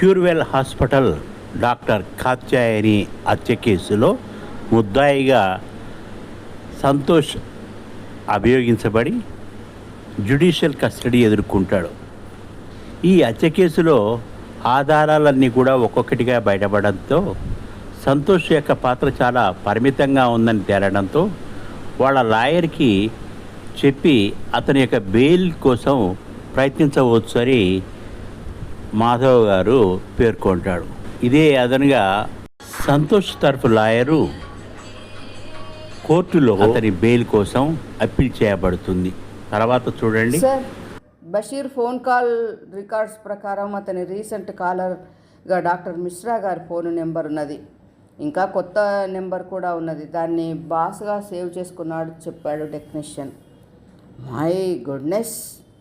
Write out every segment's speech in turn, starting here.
Curewell hospital doctor Katyayani హత్య కేసులో ముద్దాయిగా సంతోష్ అభియోగించబడి జ్యుడిషియల్ కస్టడీ ఎదుర్కొంటాడు. ఈ హత్య కేసులో ఆధారాలన్నీ కూడా ఒక్కొక్కటిగా బయటపడంతో సంతోష్ యొక్క పాత్ర చాలా పరిమితంగా ఉందని తేలడంతో వాళ్ళ లాయర్కి చెప్పి అతని యొక్క బెయిల్ కోసం ప్రయత్నించవచ్చు అని మాధవ్ గారు పేర్కొంటాడు. ఇదే అదనగా సంతోష్ తరఫు లాయరు కోర్టులో అతని బెయిల్ కోసం అప్పీల్ చేయబడుతుంది. తర్వాత చూడండి. బషీర్ ఫోన్ కాల్ రికార్డ్స్ ప్రకారం అతని రీసెంట్ కాలర్గా డాక్టర్ మిశ్రా గారి ఫోన్ నెంబర్ ఉన్నది. ఇంకా కొత్త నెంబర్ కూడా ఉన్నది. దాన్ని బాస్గా సేవ్ చేసుకున్నాడు చెప్పాడు టెక్నీషియన్. మై గుడ్నెస్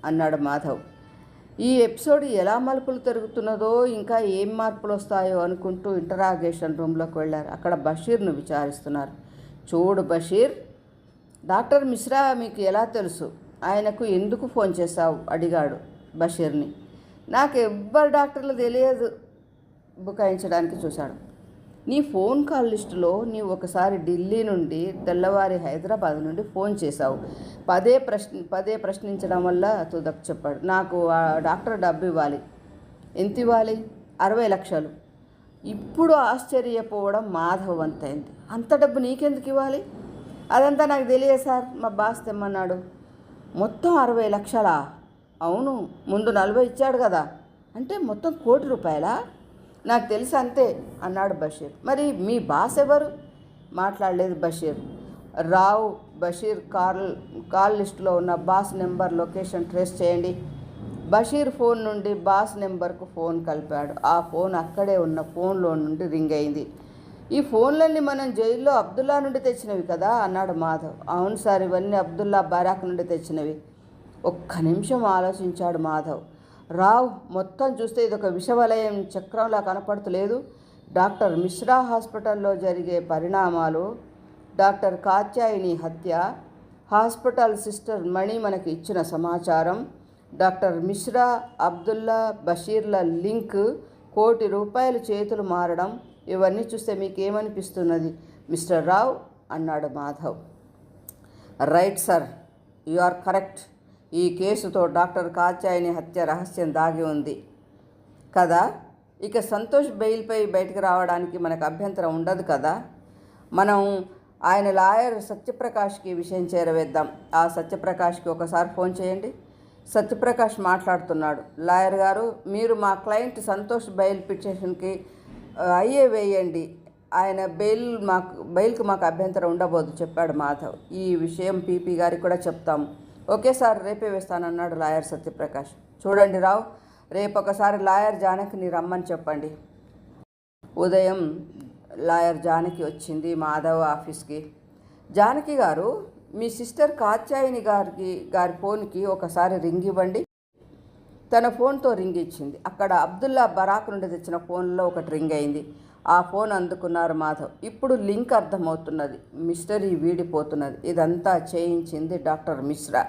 అన్నాడు మాధవ్. ఈ ఎపిసోడ్ ఎలా మలుపులు తిరుగుతున్నదో ఇంకా ఏం మార్పులు వస్తాయో అనుకుంటూ ఇంటరాగేషన్ రూమ్లోకి వెళ్ళారు. అక్కడ బషీర్ను విచారిస్తున్నారు. చూడు బషీర్ డాక్టర్ మిశ్రా మీకు ఎలా తెలుసు? ఆయనకు ఎందుకు ఫోన్ చేశావు? అడిగాడు బషీర్ని. నాకు ఎవ్వరు డాక్టర్లు తెలియదు బుకాయించడానికి చూశాడు. నీ ఫోన్ కాల్ లిస్టులో నీవు ఒకసారి ఢిల్లీ నుండి తెల్లవారి హైదరాబాద్ నుండి ఫోన్ చేశావు. పదే ప్రశ్న పదే ప్రశ్నించడం వల్ల తుదక్ చెప్పాడు. నాకు ఆ డాక్టర్ డబ్బు ఇవ్వాలి. ఎంత ఇవ్వాలి? అరవై లక్షలు. ఇప్పుడు ఆశ్చర్యపోవడం మాధవ్ అంతైంది అంత డబ్బు నీకెందుకు ఇవ్వాలి? అదంతా నాకు తెలియదు సార్. మా బాస్ తెమ్మన్నాడు. మొత్తం అరవై లక్షలా? అవును ముందు నలభై ఇచ్చాడు కదా. అంటే మొత్తం కోటి రూపాయలా? నాకు తెలుసు అంతే అన్నాడు బషీర్. మరి మీ బాస్ ఎవరు? మాట్లాడలేదు బషీర్. రావు బషీర్ కాల్ కాల్ లిస్టులో ఉన్న బాస్ నెంబర్ లొకేషన్ ట్రేస్ చేయండి. బషీర్ ఫోన్ నుండి బాస్ నెంబర్కు ఫోన్ కలిపాడు. ఆ ఫోన్ అక్కడే ఉన్న ఫోన్లో నుండి రింగ్ అయింది. ఈ ఫోన్లన్నీ మనం జైల్లో అబ్దుల్లా నుండి తెచ్చినవి కదా అన్నాడు మాధవ్. అవును సార్ ఇవన్నీ అబ్దుల్లా బరాక్ నుండి తెచ్చినవి. ఒక్క నిమిషం ఆలోచించాడు మాధవ్. రావ్ మొత్తం చూస్తే ఇది ఒక విషవలయం చక్రంలా కనపడతలేదు. డాక్టర్ మిశ్రా హాస్పిటల్లో జరిగే పరిణామాలు డాక్టర్ కాత్యాయిని హత్య హాస్పిటల్ సిస్టర్ మణి మనకి ఇచ్చిన సమాచారం డాక్టర్ మిశ్రా అబ్దుల్లా బషీర్ల లింక్ కోటి రూపాయలు చేతులు మారడం ఇవన్నీ చూస్తే మీకేమనిపిస్తున్నది? మిస్టర్ రావ్ అన్నాడు Madhav. Right sir you are correct. ఈ కేసుతో డాక్టర్ కాత్యాయని హత్య రహస్యం దాగి ఉంది. కదా? ఇక సంతోష్ బెయిల్పై బయటకు రావడానికి మనకు అభ్యంతరం ఉండదు కదా? మనం ఆయన లాయర్ సత్యప్రకాష్కి విషయం చేరవేద్దాం. ఆ సత్యప్రకాష్కి ఒకసారి ఫోన్ చేయండి. సత్యప్రకాష్ మాట్లాడుతున్నాడు. లాయర్ గారు మీరు మా క్లయింట్ సంతోష్ బెయిల్ పిటిషన్కి అయ్యే వేయండి. ఆయన బెయిల్ మాకు బెయిల్కి మాకు అభ్యంతరం ఉండబోదు చెప్పాడు మాధవ్. ఈ విషయం పీపీ గారికి కూడా చెప్తాం ఓకే సార్ రేపే వేస్తానన్నాడు లాయర్ సత్యప్రకాష్. చూడండి రావు రేపు ఒకసారి లాయర్ జానకిని రమ్మని చెప్పండి. ఉదయం లాయర్ జానకి వచ్చింది మాధవ్ ఆఫీస్కి. జానకి గారు మీ సిస్టర్ కాత్యాయని గారికి గారి ఫోన్కి ఒకసారి రింగ్ ఇవ్వండి. తన ఫోన్తో రింగ్ ఇచ్చింది. అక్కడ అబ్దుల్లా బరాక్ నుండి తెచ్చిన ఫోన్లో ఒకటి రింగ్ అయింది. ఆ ఫోన్ అందుకున్నారు మాధవ్. ఇప్పుడు లింక్ అర్థమవుతున్నది. మిస్టరీ వీడిపోతున్నది. ఇదంతా చేయించింది డాక్టర్ మిశ్రా.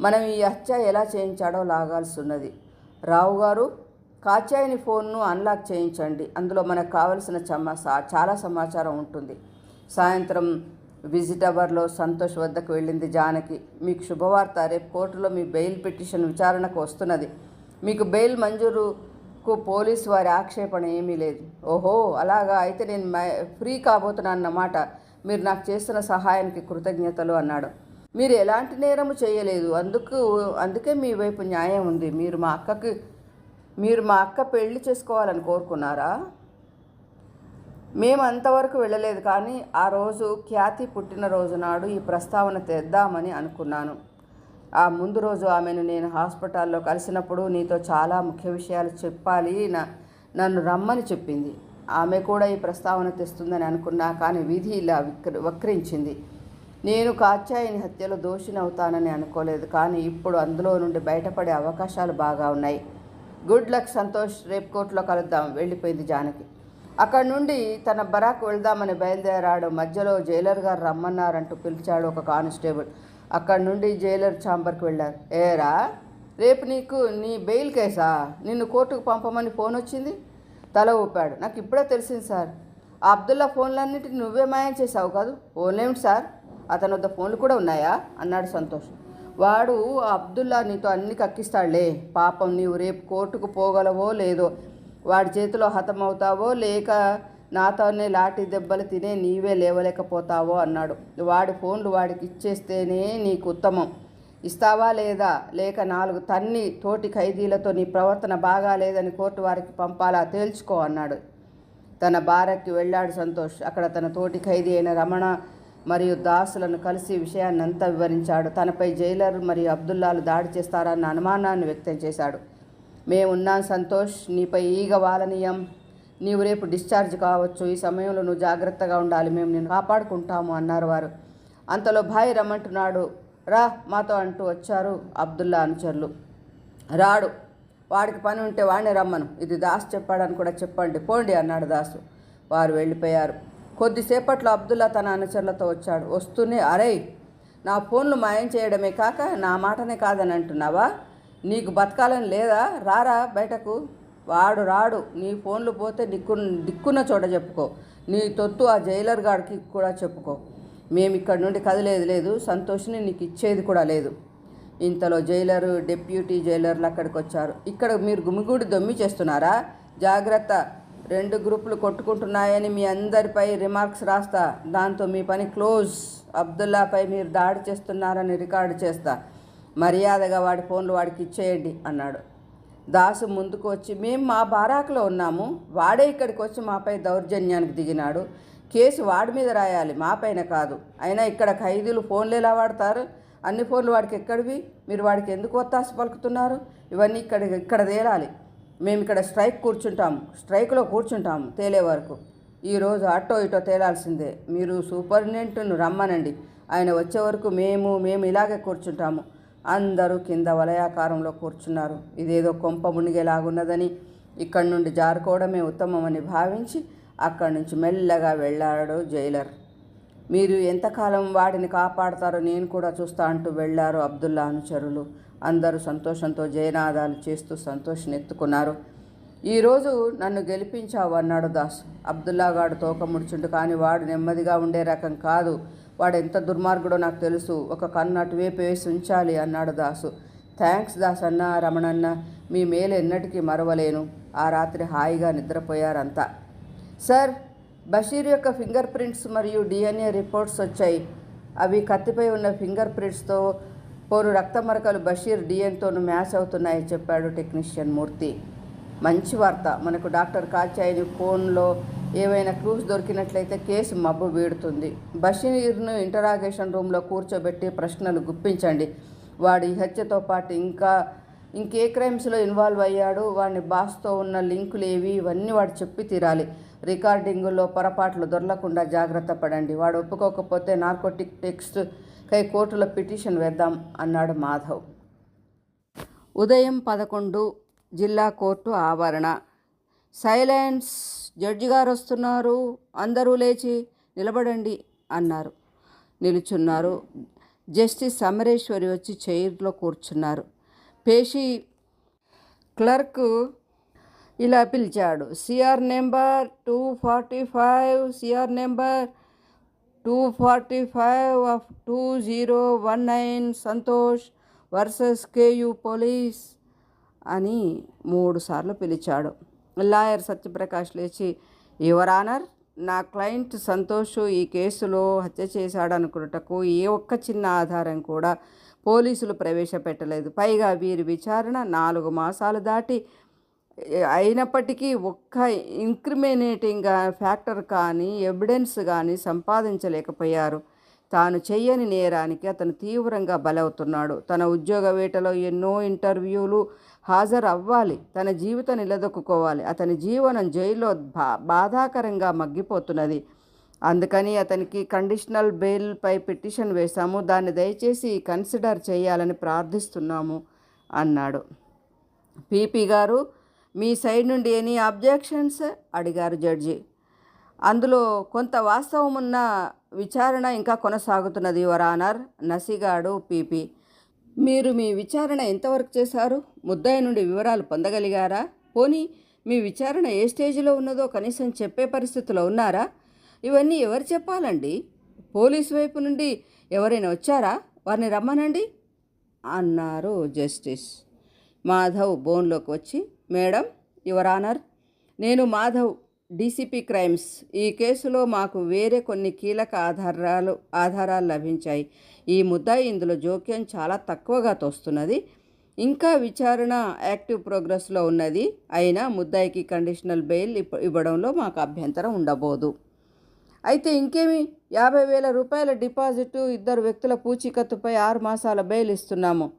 మనం ఈ హత్య ఎలా చేయించాడో లాగాల్సి ఉన్నది రావు గారు కాచాయిని ఫోన్ను అన్లాక్ చేయించండి. అందులో మనకు కావలసిన చమా చాలా సమాచారం ఉంటుంది. సాయంత్రం విజిట్ అవర్లో సంతోష్ వద్దకు వెళ్ళింది జానకి. మీకు శుభవార్త. రేపు కోర్టులో మీ బెయిల్ పిటిషన్ విచారణకు వస్తున్నది. మీకు బెయిల్ మంజూరు కు పోలీసు వారి ఆక్షేపణ ఏమీ లేదు. ఓహో అలాగా? అయితే నేను మ- ఫ్రీ కాబోతున్నాను అన్నమాట. మీరు నాకు చేస్తున్న సహాయానికి కృతజ్ఞతలు అన్నాడు. మీరు ఎలాంటి నేరము చేయలేదు. అందుకు అందుకే మీ వైపు న్యాయం ఉంది. మీరు మా అక్కకి మీరు మా అక్క పెళ్ళి చేసుకోవాలని కోరుకున్నారా? మేము అంతవరకు వెళ్ళలేదు కానీ ఆ రోజు ఖ్యాతి పుట్టినరోజు నాడు ఈ ప్రస్తావన తెద్దామని అనుకున్నాను. ఆ ముందు రోజు ఆమెను నేను హాస్పిటల్లో కలిసినప్పుడు నీతో చాలా ముఖ్య విషయాలు చెప్పాలి నా నన్ను రమ్మని చెప్పింది. ఆమె కూడా ఈ ప్రస్తావన తెస్తుందని అనుకున్నా కానీ విధి ఇలా విక్ర వక్రించింది. నేను కాచాయిని హత్యలో దోషిని అవుతానని అనుకోలేదు కానీ ఇప్పుడు అందులో నుండి బయటపడే అవకాశాలు బాగా ఉన్నాయి. గుడ్ లక్ సంతోష్ రేపు కోర్టులో కలుద్దాం వెళ్ళిపోయింది జానకి. అక్కడి నుండి తన బరాక్ వెళ్దామని బయలుదేరాడు. మధ్యలో జైలర్ గారు రమ్మన్నారంటూ పిలిచాడు ఒక కానిస్టేబుల్. అక్కడి నుండి జైలర్ ఛాంబర్కి వెళ్ళారు. ఏరా రేపు నీకు నీ బెయిల్ కేసా నిన్ను కోర్టుకు పంపమని ఫోన్ వచ్చింది? తల ఊపాడు. నాకు ఇప్పుడే తెలిసింది సార్. ఆ అబ్దుల్లా ఫోన్లన్నిటిని నువ్వే మాయం చేసావు కాదు? ఓన్లేమిటి సార్? అతని వద్ద ఫోన్లు కూడా ఉన్నాయా? అన్నాడు సంతోష్. వాడు ఆ అబ్దుల్లా నీతో అన్ని కక్కిస్తాడులే. పాపం నీవు రేపు కోర్టుకు పోగలవో లేదో వాడి చేతిలో హతమవుతావో లేక నాతోనే లాఠీ దెబ్బలు తినే నీవే లేవలేకపోతావో అన్నాడు. వాడి ఫోన్లు వాడికి ఇచ్చేస్తేనే నీకు ఉత్తమం. ఇస్తావా లేదా? లేక నాలుగు తన్ని తోటి ఖైదీలతో నీ ప్రవర్తన బాగాలేదని కోర్టు వారికి పంపాలా? తేల్చుకో అన్నాడు. తన బారక్కి వెళ్ళాడు సంతోష్. అక్కడ తన తోటి ఖైదీ అయిన రమణ మరియు దాసులను కలిసి విషయాన్నంతా వివరించాడు. తనపై జైలర్ మరియు అబ్దుల్లాలు దాడి చేస్తారన్న అనుమానాన్ని వ్యక్తం చేశాడు. మేమున్నాం సంతోష్ నీపై ఈగ వాలనీయం. నీవు రేపు డిశ్చార్జ్ కావచ్చు ఈ సమయంలో నువ్వు జాగ్రత్తగా ఉండాలి మేము నేను కాపాడుకుంటాము అన్నారు వారు. అంతలో భాయ్ రమ్మంటున్నాడు రా మాతో అంటూ వచ్చారు అబ్దుల్లా అనుచరులు. రాడు వాడికి పని ఉంటే వాడిని రమ్మను ఇది దాస్ చెప్పాడని కూడా చెప్పండి పోండి అన్నాడు దాసు. వారు వెళ్ళిపోయారు. కొద్దిసేపట్లో అబ్దుల్లా తన అనుచరులతో వచ్చాడు వస్తూనే అరే నా ఫోన్లు మాయం చేయడమే కాక నా మాటనే కాదని అంటున్నావా? నీకు బతకాలని లేదా? రారా బయటకు. వాడు రాడు. నీ ఫోన్లు పోతే దిక్కు దిక్కున్న చోట చెప్పుకో. నీ తొత్తు ఆ జైలర్ గాడికి కూడా చెప్పుకో. మేము ఇక్కడ నుండి కదిలేదు లేదు. సంతోష్ని నీకు ఇచ్చేది కూడా లేదు. ఇంతలో జైలరు డిప్యూటీ జైలర్లు అక్కడికి వచ్చారు. ఇక్కడ మీరు గుమిగూడి దొమ్మి చేస్తున్నారా? జాగ్రత్త. రెండు గ్రూపులు కొట్టుకుంటున్నాయని మీ అందరిపై రిమార్క్స్ రాస్తా. దాంతో మీ పని క్లోజ్. అబ్దుల్లాపై మీరు దాడి చేస్తున్నారని రికార్డు చేస్తా. మర్యాదగా వాడి ఫోన్లు వాడికి ఇచ్చేయండి అన్నాడు. దాసు ముందుకు వచ్చి మేము మా బారాకులో ఉన్నాము. వాడే ఇక్కడికి వచ్చి మాపై దౌర్జన్యానికి దిగినాడు. కేసు వాడి మీద రాయాలి మాపైన కాదు. అయినా ఇక్కడ ఖైదీలు ఫోన్లు ఎలా వాడతారు? అన్ని ఫోన్లు వాడికి ఎక్కడివి? మీరు వాడికి ఎందుకు ఒత్తాస పలుకుతున్నారు? ఇవన్నీ ఇక్కడ ఇక్కడ తేలాలి. మేము ఇక్కడ స్ట్రైక్ కూర్చుంటాము. స్ట్రైక్లో కూర్చుంటాము తేలే వరకు. ఈరోజు అటో ఇటో తేలాల్సిందే. మీరు సూపరింటెండెంట్ను రమ్మనండి. ఆయన వచ్చే వరకు మేము మేము ఇలాగే కూర్చుంటాము. అందరూ కింద వలయాకారంలో కూర్చున్నారు. ఇదేదో కొంప మునిగేలాగున్నదని ఇక్కడి నుండి జారుకోవడమే ఉత్తమమని భావించి అక్కడి నుంచి మెల్లగా వెళ్ళాడు జైలర్. మీరు ఎంతకాలం వాడిని కాపాడతారో నేను కూడా చూస్తా అంటూ వెళ్ళారు అబ్దుల్లా అనుచరులు. అందరూ సంతోషంతో జయనాదాలు చేస్తూ సంతోషం ఎత్తుకున్నారు. ఈరోజు నన్ను గెలిపించావు అన్నాడు దాస్. అబ్దుల్లా గాడు తోక ముడుచుండు కానీ వాడు నెమ్మదిగా ఉండే రకం కాదు. వాడెంత దుర్మార్గుడో నాకు తెలుసు. ఒక కన్ను అటువైపు వేసి ఉంచాలి అన్నాడు దాసు. థ్యాంక్స్ దాస్ అన్న రమణన్న మీ మేలు ఎన్నటికీ మరవలేను. ఆ రాత్రి హాయిగా నిద్రపోయారంతా. సార్ బషీర్ యొక్క ఫింగర్ ప్రింట్స్ మరియు డిఎన్ఏ రిపోర్ట్స్ వచ్చాయి. అవి కత్తిపై ఉన్న ఫింగర్ ప్రింట్స్తో పోరు రక్త మరకలు బషీర్ డిఎన్తోను మ్యాచ్ అవుతున్నాయి చెప్పాడు టెక్నీషియన్ మూర్తి. మంచి వార్త. మనకు డాక్టర్ కాచాయిని ఫోన్లో ఏవైనా క్లూస్ దొరికినట్లయితే కేసు మబ్బు వీడుతుంది. బషీర్ను ఇంటరాగేషన్ రూమ్లో కూర్చోబెట్టి ప్రశ్నలు గుప్పించండి. వాడి హత్యతో పాటు ఇంకా ఇంకే క్రైమ్స్లో ఇన్వాల్వ్ అయ్యాడు. వాడిని బాస్తో ఉన్న లింకులు ఏవి? ఇవన్నీ వాడు చెప్పి తీరాలి. రికార్డింగుల్లో పొరపాట్లు దొరలకుండా జాగ్రత్త పడండి. వాడు ఒప్పుకోకపోతే నార్కోటిక్ టెక్స్ట్ కై కోర్టులో పిటిషన్ వేద్దాం అన్నాడు మాధవ్. ఉదయం పదకొండు జిల్లా కోర్టు ఆవరణ. సైలెన్స్ జడ్జి గారు వస్తున్నారు అందరూ లేచి నిలబడండి అన్నారు. నిలుచున్నారు. జస్టిస్ సమరేశ్వరి వచ్చి చైర్లో కూర్చున్నారు. పేషి క్లర్క్ ఇలా పిలిచాడు CR number two forty five CR number two forty five of two zero one nine Santosh versus KU police అని మూడు సార్లు పిలిచాడు. లాయర్ సత్యప్రకాష్ లేచి యువర్ ఆనర్ నా క్లయింట్ సంతోష్ ఈ కేసులో హత్య చేశాడనుకున్నటకు ఏ ఒక్క చిన్న ఆధారం కూడా పోలీసులు ప్రవేశపెట్టలేదు. పైగా వీరి విచారణ నాలుగు మాసాలు దాటి అయినప్పటికీ ఒక్క ఇంక్రిమినేటింగ్ ఫ్యాక్టర్ కానీ ఎవిడెన్స్ కానీ సంపాదించలేకపోయారు. తాను చెయ్యని నేరానికి అతను తీవ్రంగా బలవుతున్నాడు. తన ఉద్యోగ వేటలో ఎన్నో ఇంటర్వ్యూలు హాజరు అవ్వాలి తన జీవితం నిలదొక్కుకోవాలి. అతని జీవనం జైల్లో బా బాధాకరంగా మగ్గిపోతున్నది. అందుకని అతనికి కండిషనల్ బెయిల్పై పిటిషన్ వేశాము. దాన్ని దయచేసి కన్సిడర్ చేయాలని ప్రార్థిస్తున్నాము అన్నాడు. పీపీ గారు మీ సైడ్ నుండి ఎనీ అబ్జెక్షన్స్ అడిగారు జడ్జి. అందులో కొంత వాస్తవం ఉన్న విచారణ ఇంకా కొనసాగుతున్నది యువర్ ఆనర్ నసిగాడు పీపీ. మీరు మీ విచారణ ఎంతవరకు చేశారు? ముద్దాయి నుండి వివరాలు పొందగలిగారా? పోనీ మీ విచారణ ఏ స్టేజ్లో ఉన్నదో కనీసం చెప్పే పరిస్థితిలో ఉన్నారా? ఇవన్నీ ఎవరు చెప్పాలండి? పోలీసు వైపు నుండి ఎవరైనా వచ్చారా? వారిని రమ్మనండి అన్నారు జస్టిస్. మాధవ్ బోన్లోకి వచ్చి మేడం యువర్ ఆనర్ నేను మాధవ్ డీసీపీ క్రైమ్స్. ఈ కేసులో మాకు వేరే కొన్ని కీలక ఆధారాలు ఆధారాలు లభించాయి. ఈ ముద్దాయి ఇందులో జోక్యం చాలా తక్కువగా తోస్తున్నది. ఇంకా విచారణ యాక్టివ్ ప్రోగ్రెస్లో ఉన్నది. అయినా ముద్దాయికి కండిషనల్ బెయిల్ ఇవ్వడంలో మాకు అభ్యంతరం ఉండబోదు. అయితే ఇంకేమి? యాభై వేల రూపాయల డిపాజిట్ ఇద్దరు వ్యక్తుల పూచీకత్తుపై ఆరు మాసాల బెయిల్ ఇస్తున్నాము.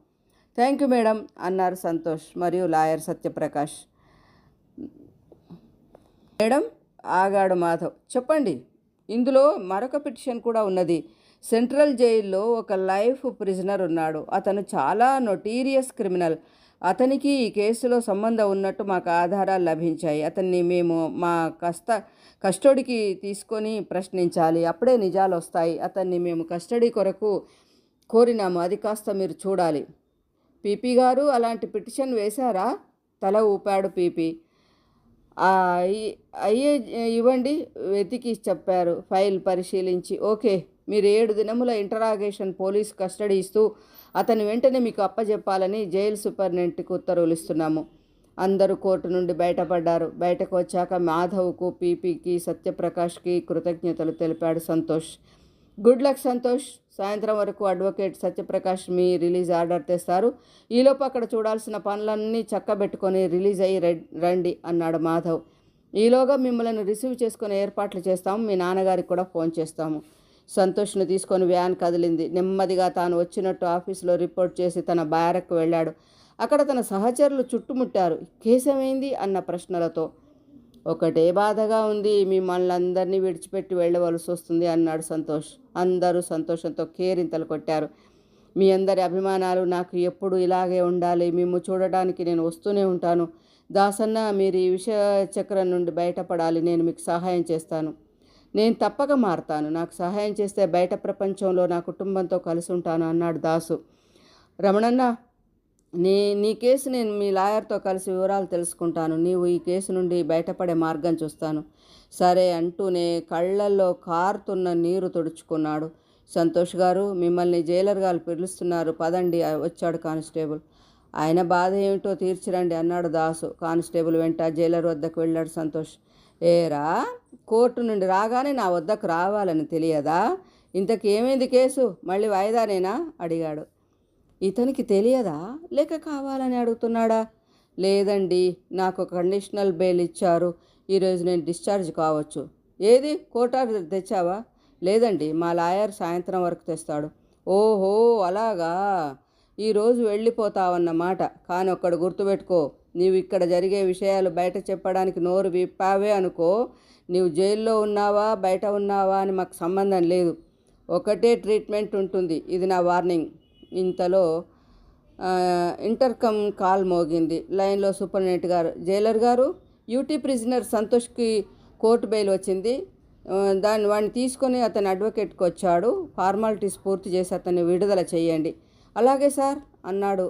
థ్యాంక్ యూ మేడం అన్నారు సంతోష్ మరియు లాయర్ సత్యప్రకాష్. మేడం ఆగాడు మాధవ్. చెప్పండి. ఇందులో మరొక పిటిషన్ కూడా ఉన్నది. సెంట్రల్ జైల్లో ఒక లైఫ్ ప్రిజనర్ ఉన్నాడు. అతను చాలా నొటీరియస్ క్రిమినల్. అతనికి ఈ కేసులో సంబంధం ఉన్నట్టు మాకు ఆధారాలు లభించాయి. అతన్ని మేము మా కష్ట కస్టడీకి తీసుకొని ప్రశ్నించాలి. అప్పుడే నిజాలు వస్తాయి. అతన్ని మేము కస్టడీ కొరకు కోరినాము. అది కాస్త మీరు చూడాలి. పీపీ గారు అలాంటి పిటిషన్ వేశారా? తల ఊపాడు పీపీ. అయ్యే ఇవ్వండి. వెతికి చెప్పారు. ఫైల్ పరిశీలించి. ఓకే. మీరు ఏడు దినముల ఇంటరాగేషన్ పోలీస్ కస్టడీ ఇస్తూ అతని వెంటనే మీకు అప్పజెప్పాలని జైలు సూపరింటెండెంట్కి ఉత్తర్వులు ఇస్తున్నాము. అందరూ కోర్టు నుండి బయటపడ్డారు. బయటకు వచ్చాక మాధవ్కు పీపీకి సత్యప్రకాష్కి కృతజ్ఞతలు తెలిపాడు సంతోష్. Good luck Santosh. సాయంత్రం వరకు అడ్వకేట్ సత్యప్రకాష్ మీ రిలీజ్ ఆర్డర్ తెస్తారు. ఈలోపు అక్కడ చూడాల్సిన పనులన్నీ చక్కబెట్టుకొని రిలీజ్ అయ్యి రెడ్- రండి అన్నాడు మాధవ్. ఈలోగా మిమ్మల్ని రిసీవ్ చేసుకునే ఏర్పాట్లు చేస్తాము. మీ నాన్నగారికి కూడా ఫోన్ చేస్తాము. సంతోష్ను తీసుకొని వ్యాన్ కదిలింది. నెమ్మదిగా తాను వచ్చినట్టు ఆఫీసులో రిపోర్ట్ చేసి తన బ్యారక్కు వెళ్ళాడు. అక్కడ తన సహచరులు చుట్టుముట్టారు. కేసమైంది అన్న ప్రశ్నలతో. ఒకటే బాధగా ఉంది. మిమ్మల్ని అందరినీ విడిచిపెట్టి వెళ్ళవలసి వస్తుంది అన్నాడు సంతోష్. అందరూ సంతోషంతో కేరింతలు కొట్టారు. మీ అందరి అభిమానాలు నాకు ఎప్పుడు ఇలాగే ఉండాలి. మేము చూడడానికి నేను వస్తూనే ఉంటాను. దాసన్న మీరు ఈ విషయ చక్రం నుండి బయటపడాలి. నేను మీకు సహాయం చేస్తాను. నేను తప్పక మారతాను. నాకు సహాయం చేస్తే బయట ప్రపంచంలో నా కుటుంబంతో కలిసి ఉంటాను అన్నాడు దాసు. రమణన్న నీ నీ కేసు నేను మీ లాయర్తో కలిసి వివరాలు తెలుసుకుంటాను. నీవు ఈ కేసు నుండి బయటపడే మార్గం చూస్తాను. సరే అంటూనే కళ్ళల్లో కారుతున్న నీరు తుడుచుకున్నాడు. సంతోష్ గారు మిమ్మల్ని జైలర్ గారు పిలుస్తున్నారు. పదండి వచ్చాడు కానిస్టేబుల్. ఆయన బాధ ఏమిటో తీర్చిరండి అన్నాడు దాసు. కానిస్టేబుల్ వెంట జైలర్ వద్దకు వెళ్ళాడు సంతోష్. ఏరా? కోర్టు నుండి రాగానే నా వద్దకు రావాలని తెలియదా? ఇంతకేమైంది కేసు? మళ్ళీ వాయిదానేనా? అడిగాడు. ఇతనికి తెలియదా? లేక కావాలని అడుగుతున్నాడా? లేదండి నాకు కండిషనల్ బెయిల్ ఇచ్చారు. ఈరోజు నేను డిశ్చార్జ్ కావచ్చు. ఏది? కోర్టు ఆర్డర్ తెచ్చావా? లేదండి మా లాయర్ సాయంత్రం వరకు తెస్తాడు. ఓహో అలాగా? ఈరోజు వెళ్ళిపోతావన్నమాట కానీ ఒక్కడు గుర్తుపెట్టుకో నీవు ఇక్కడ జరిగే విషయాలు బయట చెప్పడానికి నోరు విప్పావే అనుకో నీవు జైల్లో ఉన్నావా? బయట ఉన్నావా? అని మాకు సంబంధం లేదు. ఒకటే ట్రీట్మెంట్ ఉంటుంది. ఇది నా వార్నింగ్. ఇంతలో ఇంటర్కమ్ కాల్ మోగింది. లైన్లో సూపరింటెండెంట్ గారు జైలర్ గారు యూటీ ప్రిజనర్ సంతోష్కి కోర్టు బెయిల్ వచ్చింది. దాన్ని వాడిని తీసుకొని అతని అడ్వకేట్కి వచ్చాడు. ఫార్మాలిటీస్ పూర్తి చేసి అతన్ని విడుదల చేయండి. అలాగే సార్ అన్నాడు.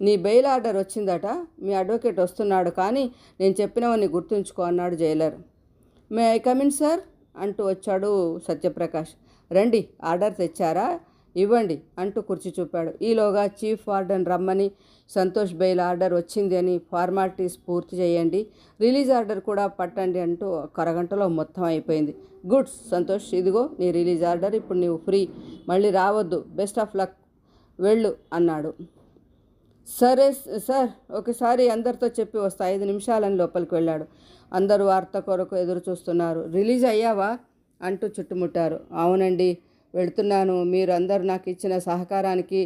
నీ బెయిల్ ఆర్డర్ వచ్చిందట. మీ అడ్వకేట్ వస్తున్నాడు కానీ నేను చెప్పినవన్నీ గుర్తుంచుకో అన్నాడు jailer. May I come in sir? అంటూ వచ్చాడు సత్యప్రకాష్. రండి ఆర్డర్ తెచ్చారా? ఇవ్వండి అంటూ కుర్చీ చూపాడు. ఈలోగా చీఫ్ వార్డెన్ రమ్మని సంతోష్ బెయిల్ ఆర్డర్ వచ్చింది అని ఫార్మాలిటీస్ పూర్తి చేయండి రిలీజ్ ఆర్డర్ కూడా పట్టండి అంటూ ఒక అరగంటలో మొత్తం అయిపోయింది. గుడ్ సంతోష్ ఇదిగో నీ రిలీజ్ ఆర్డర్ ఇప్పుడు నీవు ఫ్రీ మళ్ళీ రావద్దు బెస్ట్ ఆఫ్ లక్ వెళ్ళు అన్నాడు. సరే సార్ ఒకసారి అందరితో చెప్పి వస్తా. ఐదు నిమిషాలని లోపలికి వెళ్ళాడు. అందరూ వార్త కొరకు ఎదురు చూస్తున్నారు. రిలీజ్ అయ్యావా? అంటూ చుట్టుముట్టారు. అవునండి వెళుతున్నాను. మీరు అందరు నాకు ఇచ్చిన సహకారానికి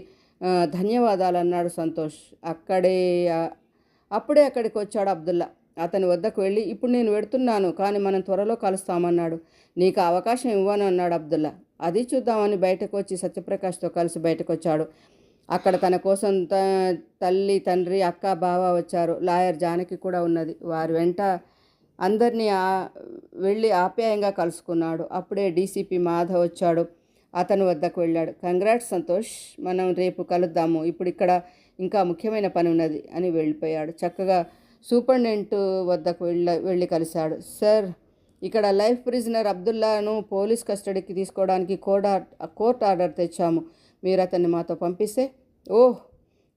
ధన్యవాదాలు అన్నాడు సంతోష్. అక్కడే అప్పుడే అక్కడికి వచ్చాడు అబ్దుల్లా. అతని వద్దకు వెళ్ళి ఇప్పుడు నేను వెడుతున్నాను కానీ మనం త్వరలో కలుస్తామన్నాడు. నీకు అవకాశం ఇవ్వను అన్నాడు అబ్దుల్లా. అది చూద్దామని బయటకు వచ్చి సత్యప్రకాష్తో కలిసి బయటకు వచ్చాడు అక్కడ తన కోసం త తల్లి తండ్రి అక్క బావ వచ్చారు. లాయర్ జానకి కూడా ఉన్నది. వారి వెంట అందరినీ వెళ్ళి ఆప్యాయంగా కలుసుకున్నాడు. అప్పుడే డీసీపీ మాధవ్ వచ్చాడు. అతని వద్దకు వెళ్ళాడు. కంగ్రాట్స్ సంతోష్ మనం రేపు కలుద్దాము. ఇప్పుడు ఇక్కడ ఇంకా ముఖ్యమైన పని ఉన్నది అని వెళ్ళిపోయాడు. చక్కగా సూపరింటెండెంట్ వద్దకు వెళ్ళ వెళ్ళి కలిశాడు. సార్ ఇక్కడ లైఫ్ ప్రిజనర్ అబ్దుల్లాను పోలీస్ కస్టడీకి తీసుకోవడానికి కోర్ట్ కోర్ట్ ఆర్డర్ తెచ్చాము. మీరు అతన్ని మాతో పంపిస్తే ఓహ్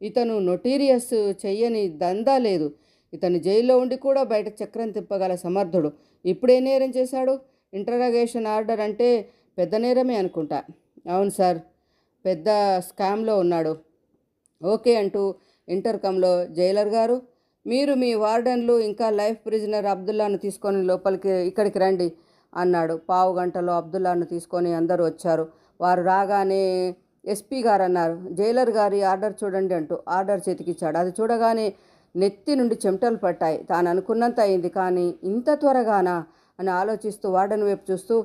ఇతను నొటీరియస్ చెయ్యని దందా లేదు. ఇతను జైల్లో ఉండి కూడా బయట చక్రం తిప్పగల సమర్థుడు. ఇప్పుడే నేరం చేశాడు? ఇంటరాగేషన్ ఆర్డర్ అంటే పెద్ద నేరమే అనుకుంటా. అవును సార్ పెద్ద స్కామ్లో ఉన్నాడు. ఓకే అంటూ ఇంటర్కంలో జైలర్ గారు మీరు మీ వార్డెన్లు ఇంకా లైఫ్ ప్రిజనర్ అబ్దుల్లాను తీసుకొని లోపలికి ఇక్కడికి రండి అన్నాడు. పావు గంటలో అబ్దుల్లాను తీసుకొని అందరూ వచ్చారు. వారు రాగానే ఎస్పీ గారు అన్నారు జైలర్ గారి ఆర్డర్ చూడండి అంటూ ఆర్డర్ చేతికిచ్చాడు. అది చూడగానే నెత్తి నుండి చెమటలు పట్టాయి. తాను అనుకున్నంత అయింది. కానీ ఇంత త్వరగానా అని ఆలోచిస్తూ వార్డెన్ వైపు చూస్తూ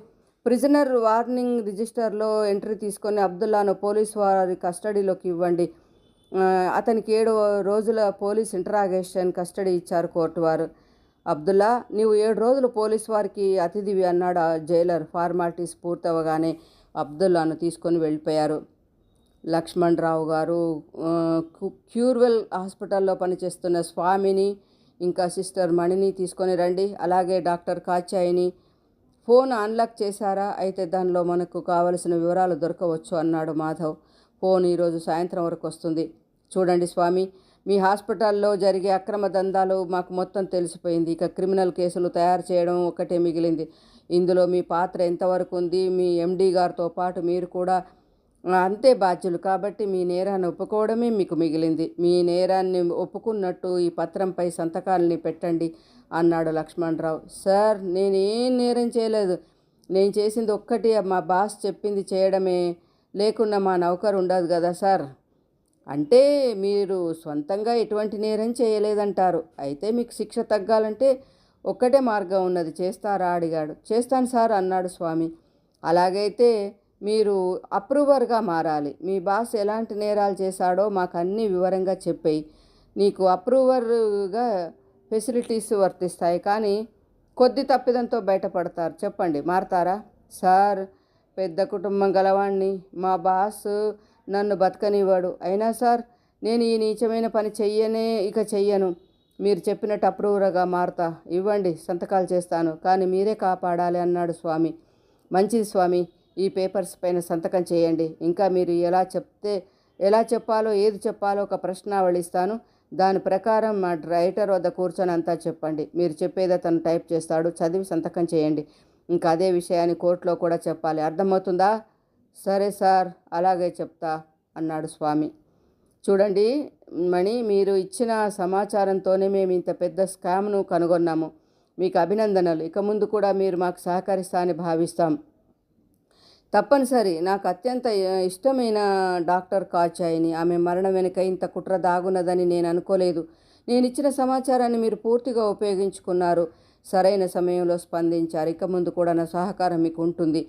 ప్రిజనర్ వార్నింగ్ రిజిస్టర్లో ఎంట్రీ తీసుకొని అబ్దుల్లాను పోలీస్ వారి కస్టడీలోకి ఇవ్వండి. అతనికి ఏడు రోజుల పోలీస్ ఇంటరాగేషన్ కస్టడీ ఇచ్చారు కోర్టు వారు. అబ్దుల్లా నీవు ఏడు రోజులు పోలీస్ వారికి అతిథివి అన్నాడు జైలర్. ఫార్మాలిటీస్ పూర్తవగానే అబ్దుల్లాను తీసుకొని వెళ్ళిపోయారు. లక్ష్మణ్ రావు గారు క్యూర్వెల్ హాస్పిటల్లో పనిచేస్తున్న స్వామిని ఇంకా సిస్టర్ మణిని తీసుకొని రండి. అలాగే డాక్టర్ కాచాయిని ఫోన్ అన్లాక్ చేశారా? అయితే దానిలో మనకు కావలసిన వివరాలు దొరకవచ్చు అన్నాడు మాధవ్. ఫోన్ ఈరోజు సాయంత్రం వరకు వస్తుంది. చూడండి స్వామి మీ హాస్పిటల్లో జరిగే అక్రమ దందాలు మాకు మొత్తం తెలిసిపోయింది. ఇక క్రిమినల్ కేసులు తయారు చేయడం ఒకటే మిగిలింది. ఇందులో మీ పాత్ర ఎంతవరకు ఉంది? మీ ఎండీ గారితో పాటు మీరు కూడా అంతే బాధ్యులు. కాబట్టి మీ నేరాన్ని ఒప్పుకోవడమే మీకు మిగిలింది. మీ నేరాన్ని ఒప్పుకున్నట్టు ఈ పత్రంపై సంతకాలని పెట్టండి అన్నాడు లక్ష్మణరావు. సార్ నేనేం నేరం చేయలేదు. నేను చేసింది ఒక్కటి. మా బాస్ చెప్పింది చేయడమే. లేకున్నా మా నౌకరు ఉండదు కదా సార్. అంటే మీరు సొంతంగా ఎటువంటి నేరం చేయలేదంటారు. అయితే మీకు శిక్ష తగ్గాలంటే ఒక్కటే మార్గం ఉన్నది. చేస్తారా? అడిగాడు. చేస్తాను సార్ అన్నాడు స్వామి. అలాగైతే మీరు అప్రూవర్గా మారాలి. మీ బాస్ ఎలాంటి నేరాలు చేశాడో మాకు అన్ని వివరంగా చెప్పేయి. నీకు అప్రూవర్గా ఫెసిలిటీస్ వర్తిస్తాయి. కానీ కొద్ది తప్పిదంతో బయటపడతారు. చెప్పండి మారతారా? సార్ పెద్ద కుటుంబం గలవాణ్ణి. మా బాస్ నన్ను బతకనివ్వడు. అయినా సార్ నేను ఈ నీచమైన పని చెయ్యనే ఇక చెయ్యను. మీరు చెప్పినట్టు అప్రూవర్గా మారుతా. ఇవ్వండి సంతకాలు చేస్తాను. కానీ మీరే కాపాడాలి అన్నాడు స్వామి. మంచిది స్వామి. ఈ పేపర్స్ పైన సంతకం చేయండి. ఇంకా మీరు ఎలా చెప్తే ఎలా చెప్పాలో ఏది చెప్పాలో ఒక ప్రశ్నావళిస్తాను దాని ప్రకారం మా రైటర్ వద్ద కూర్చొని అంతా చెప్పండి. మీరు చెప్పేది అతను టైప్ చేస్తాడు. చదివి సంతకం చేయండి. ఇంకా అదే విషయాన్ని కోర్టులో కూడా చెప్పాలి. అర్థమవుతుందా? సరే సార్ అలాగే చెప్తా అన్నాడు స్వామి. చూడండి మణి మీరు ఇచ్చిన సమాచారంతోనే మేము ఇంత పెద్ద స్కామ్ను కనుగొన్నాము. మీకు అభినందనలు. ఇక ముందు కూడా మీరు మాకు సహకరిస్తా అని భావిస్తాం. తప్పనిసరి. నాకు అత్యంత ఇష్టమైన డాక్టర్ కాచాయిని. ఆమె మరణం వెనుక ఇంత కుట్ర దాగున్నదని నేను అనుకోలేదు. నేను ఇచ్చిన సమాచారాన్ని మీరు పూర్తిగా ఉపయోగించుకున్నారు. సరైన సమయంలో స్పందించారు. ఇక ముందు కూడా నా సహకారం మీకు ఉంటుంది.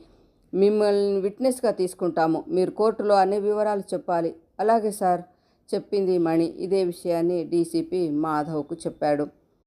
మిమ్మల్ని విట్నెస్గా తీసుకుంటాము. మీరు కోర్టులో అన్ని వివరాలు చెప్పాలి. అలాగే సార్ చెప్పింది మణి. ఇదే విషయాన్ని డీసీపీ మాధవ్కు చెప్పాడు.